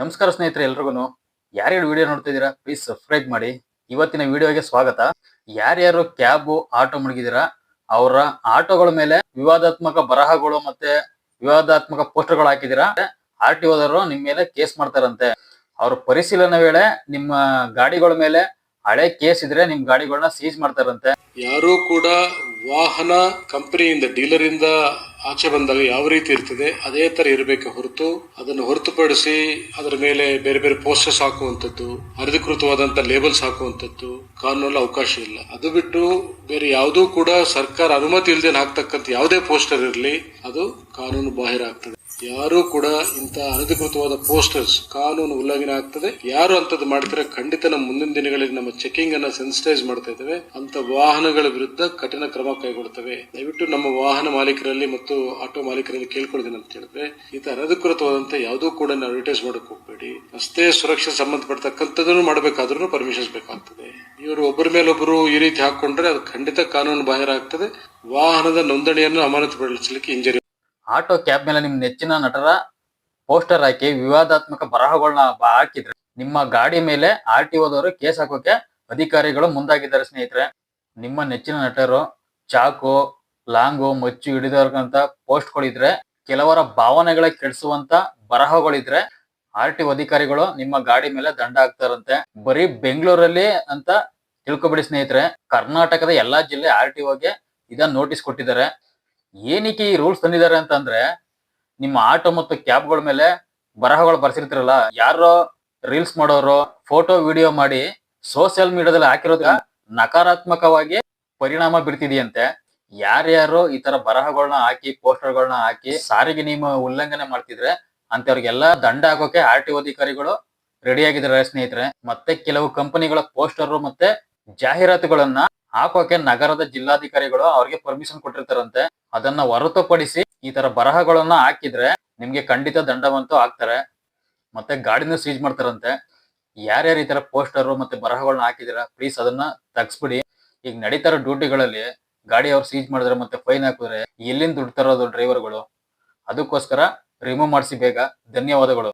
ನಮಸ್ಕಾರ ಸ್ನೇಹಿತರೆ ಎಲ್ರಿಗೂ ಯಾರ್ಯಾರು ವಿಡಿಯೋ ನೋಡ್ತಾ ಇದ್ದೀರಾ ಪ್ಲೀಸ್ ಸಬ್ಸ್ಕ್ರೈಬ್ ಮಾಡಿ. ಇವತ್ತಿನ ವಿಡಿಯೋಗೆ ಸ್ವಾಗತ. ಯಾರ್ಯಾರು ಕ್ಯಾಬ್ ಆಟೋ ಮುಳುಗಿದಿರಾ ಅವರ ಆಟೋಗಳ ಮೇಲೆ ವಿವಾದಾತ್ಮಕ ಬರಹಗಳು ಮತ್ತೆ ವಿವಾದಾತ್ಮಕ ಪೋಸ್ಟರ್ಗಳು ಹಾಕಿದ್ದೀರಾ, ಆರ್ ಟಿ ಓದವರು ನಿಮ್ ಮೇಲೆ ಕೇಸ್ ಮಾಡ್ತಾರಂತೆ. ಅವ್ರ ಪರಿಶೀಲನೆ ವೇಳೆ ನಿಮ್ಮ ಗಾಡಿಗಳ ಮೇಲೆ ಹಳೆ ಕೇಸ್ ಇದ್ರೆ ನಿಮ್ ಗಾಡಿಗಳನ್ನ ಸೀಜ್ ಮಾಡ್ತಾರಂತೆ. ಯಾರೂ ಕೂಡ ವಾಹನ ಕಂಪನಿಯಿಂದ ಡೀಲರ್ ಇಂದ ಆಚೆ ಬಂದಾಗ ಯಾವ ರೀತಿ ಇರ್ತದೆ, ಅದೇ ತರ ಇರಬೇಕು ಹೊರತು. ಅದನ್ನು ಹೊರತುಪಡಿಸಿ ಅದರ ಮೇಲೆ ಬೇರೆ ಬೇರೆ ಪೋಸ್ಟರ್ಸ್ ಹಾಕುವಂಥದ್ದು ಅನಧಿಕೃತವಾದಂತ ಲೇಬಲ್ಸ್ ಹಾಕುವಂಥದ್ದು, ಕಾನೂನಲ್ಲಿ ಅವಕಾಶ ಇಲ್ಲ. ಅದು ಬಿಟ್ಟು ಬೇರೆ ಯಾವುದೂ ಕೂಡ ಸರ್ಕಾರ ಅನುಮತಿ ಇಲ್ಲದೆ ಹಾಕ್ತಕ್ಕಂಥ ಯಾವುದೇ ಪೋಸ್ಟರ್ ಇರಲಿ, ಅದು ಕಾನೂನು ಬಾಹಿರ ಆಗ್ತದೆ. ಯಾರು ಕೂಡ ಇಂತಹ ಅನಧಿಕೃತವಾದ ಪೋಸ್ಟರ್ಸ್, ಕಾನೂನು ಉಲ್ಲಂಘನೆ ಆಗ್ತದೆ. ಯಾರು ಅಂತದ್ದು ಮಾಡ್ತಾರೆ ಖಂಡಿತ ನಮ್ಮ ಮುಂದಿನ ದಿನಗಳಲ್ಲಿ ನಮ್ಮ ಚೆಕಿಂಗ್ ಅನ್ನ ಸೆನ್ಸಿಟೈಸ್ ಮಾಡ್ತಾ ಇದ್ದೇವೆ. ಅಂತ ವಾಹನಗಳ ವಿರುದ್ಧ ಕಠಿಣ ಕ್ರಮ ಕೈಗೊಳ್ತೇವೆ. ದಯವಿಟ್ಟು ನಮ್ಮ ವಾಹನ ಮಾಲೀಕರಲ್ಲಿ ಮತ್ತು ಆಟೋ ಮಾಲೀಕರಲ್ಲಿ ಕೇಳ್ಕೊಳ್ತೀನಿ ಅಂತ ಹೇಳಿದ್ರೆ, ಈ ತರ ಅನಧಿಕೃತವಾದಂತ ಯಾವುದೂ ಕೂಡ ನಾವು ಅಡ್ವರ್ಟೈಸ್ ಮಾಡಕ್ ಹೋಗ್ಬೇಡಿ. ರಸ್ತೆ ಸುರಕ್ಷೆ ಸಂಬಂಧಪಟ್ಟಕ್ಕಂಥದ್ದನ್ನು ಮಾಡಬೇಕಾದ್ರೂ ಪರ್ಮಿಷನ್ಸ್ ಬೇಕಾಗ್ತದೆ. ಇವರು ಒಬ್ಬರ ಮೇಲೊಬ್ಬರು ಈ ರೀತಿ ಹಾಕೊಂಡ್ರೆ ಅದು ಖಂಡಿತ ಕಾನೂನು ಬಾಹಿರ ಆಗ್ತದೆ. ವಾಹನದ ನೋಂದಣಿಯನ್ನು ಅಮಾನತುಪಡಿಸಲಿಕ್ಕೆ ಇಂಜರಿ ಆಟೋ ಕ್ಯಾಬ್ ಮೇಲೆ ನಿಮ್ ನೆಚ್ಚಿನ ನಟರ ಪೋಸ್ಟರ್ ಹಾಕಿ ವಿವಾದಾತ್ಮಕ ಬರಹಗಳನ್ನ ಹಾಕಿದ್ರೆ ನಿಮ್ಮ ಗಾಡಿ ಮೇಲೆ ಆರ್ ಟಿ ಓದವರು ಕೇಸ್ ಹಾಕೋಕೆ ಅಧಿಕಾರಿಗಳು ಮುಂದಾಗಿದ್ದಾರೆ ಸ್ನೇಹಿತರೆ. ನಿಮ್ಮ ನೆಚ್ಚಿನ ನಟರು ಚಾಕು, ಲಾಂಗು, ಮಚ್ಚು ಹಿಡಿದವರ್ಗಂತ ಪೋಸ್ಟ್ಗಳಿದ್ರೆ ಕೆಲವರ ಭಾವನೆಗಳ ಕೆಡಿಸುವಂತ ಬರಹಗಳಿದ್ರೆ ಆರ್ ಟಿ ಅಧಿಕಾರಿಗಳು ನಿಮ್ಮ ಗಾಡಿ ಮೇಲೆ ದಂಡ ಹಾಕ್ತಾರಂತೆ. ಬರೀ ಬೆಂಗಳೂರಲ್ಲಿ ಅಂತ ತಿಳ್ಕೊಬಿಡಿ ಸ್ನೇಹಿತರೆ. ಕರ್ನಾಟಕದ ಎಲ್ಲಾ ಜಿಲ್ಲೆ ಆರ್ ಟಿ ಓಗೆ ಇದನ್ನ ನೋಟಿಸ್ ಕೊಟ್ಟಿದ್ದಾರೆ. ಏನಕ್ಕೆ ಈ ರೂಲ್ಸ್ ತಂದಿದ್ದಾರೆ ಅಂತಂದ್ರೆ, ನಿಮ್ಮ ಆಟೋ ಮತ್ತು ಕ್ಯಾಬ್ಗಳ ಮೇಲೆ ಬರಹಗಳು ಬರ್ಸಿರ್ತಿರಲ್ಲ, ಯಾರೋ ರೀಲ್ಸ್ ಮಾಡೋರು ಫೋಟೋ ವಿಡಿಯೋ ಮಾಡಿ ಸೋಷಿಯಲ್ ಮೀಡಿಯಾದಲ್ಲಿ ಹಾಕಿರೋದ್ರ ನಕಾರಾತ್ಮಕವಾಗಿ ಪರಿಣಾಮ ಬೀರ್ತಿದೆಯಂತೆ. ಯಾರ್ಯಾರು ಈ ತರ ಬರಹಗಳನ್ನ ಹಾಕಿ ಪೋಸ್ಟರ್ಗಳನ್ನ ಹಾಕಿ ಸಾರಿಗೆ ನಿಯಮ ಉಲ್ಲಂಘನೆ ಮಾಡ್ತಿದ್ರೆ ಅಂತವ್ರಿಗೆಲ್ಲ ದಂಡ ಹಾಕೋಕೆ ಆರ್ ಟಿ ಅಧಿಕಾರಿಗಳು ರೆಡಿ ಆಗಿದ್ದಾರೆ ಸ್ನೇಹಿತರೆ. ಮತ್ತೆ ಕೆಲವು ಕಂಪನಿಗಳ ಪೋಸ್ಟರ್ ಮತ್ತೆ ಜಾಹೀರಾತುಗಳನ್ನ ಹಾಕೋಕೆ ನಗರದ ಜಿಲ್ಲಾಧಿಕಾರಿಗಳು ಅವ್ರಿಗೆ ಪರ್ಮಿಷನ್ ಕೊಟ್ಟಿರ್ತಾರಂತೆ. ಅದನ್ನ ಹೊರತುಪಡಿಸಿ ಈ ತರ ಬರಹಗಳನ್ನ ಹಾಕಿದ್ರೆ ನಿಮ್ಗೆ ಖಂಡಿತ ದಂಡವಂತೂ ಹಾಕ್ತಾರೆ ಮತ್ತೆ ಗಾಡಿನ ಸೀಜ್ ಮಾಡ್ತಾರಂತೆ. ಯಾರ್ಯಾರು ಈ ತರ ಪೋಸ್ಟರ್ ಮತ್ತೆ ಬರಹಗಳನ್ನ ಹಾಕಿದಿರ ಪ್ಲೀಸ್ ಅದನ್ನ ತಗ್ಸ್ಬಿಡಿ. ಈಗ ನಡೀತಾರ ಡ್ಯೂಟಿಗಳಲ್ಲಿ ಗಾಡಿ ಅವ್ರು ಸೀಜ್ ಮಾಡಿದ್ರೆ ಮತ್ತೆ ಫೈನ್ ಹಾಕಿದ್ರೆ ಎಲ್ಲಿಂದ ದುಡ್ಡು ಡ್ರೈವರ್ಗಳು ಅದಕ್ಕೋಸ್ಕರ ರಿಮೂವ್ ಮಾಡಿಸಿ ಬೇಗ. ಧನ್ಯವಾದಗಳು.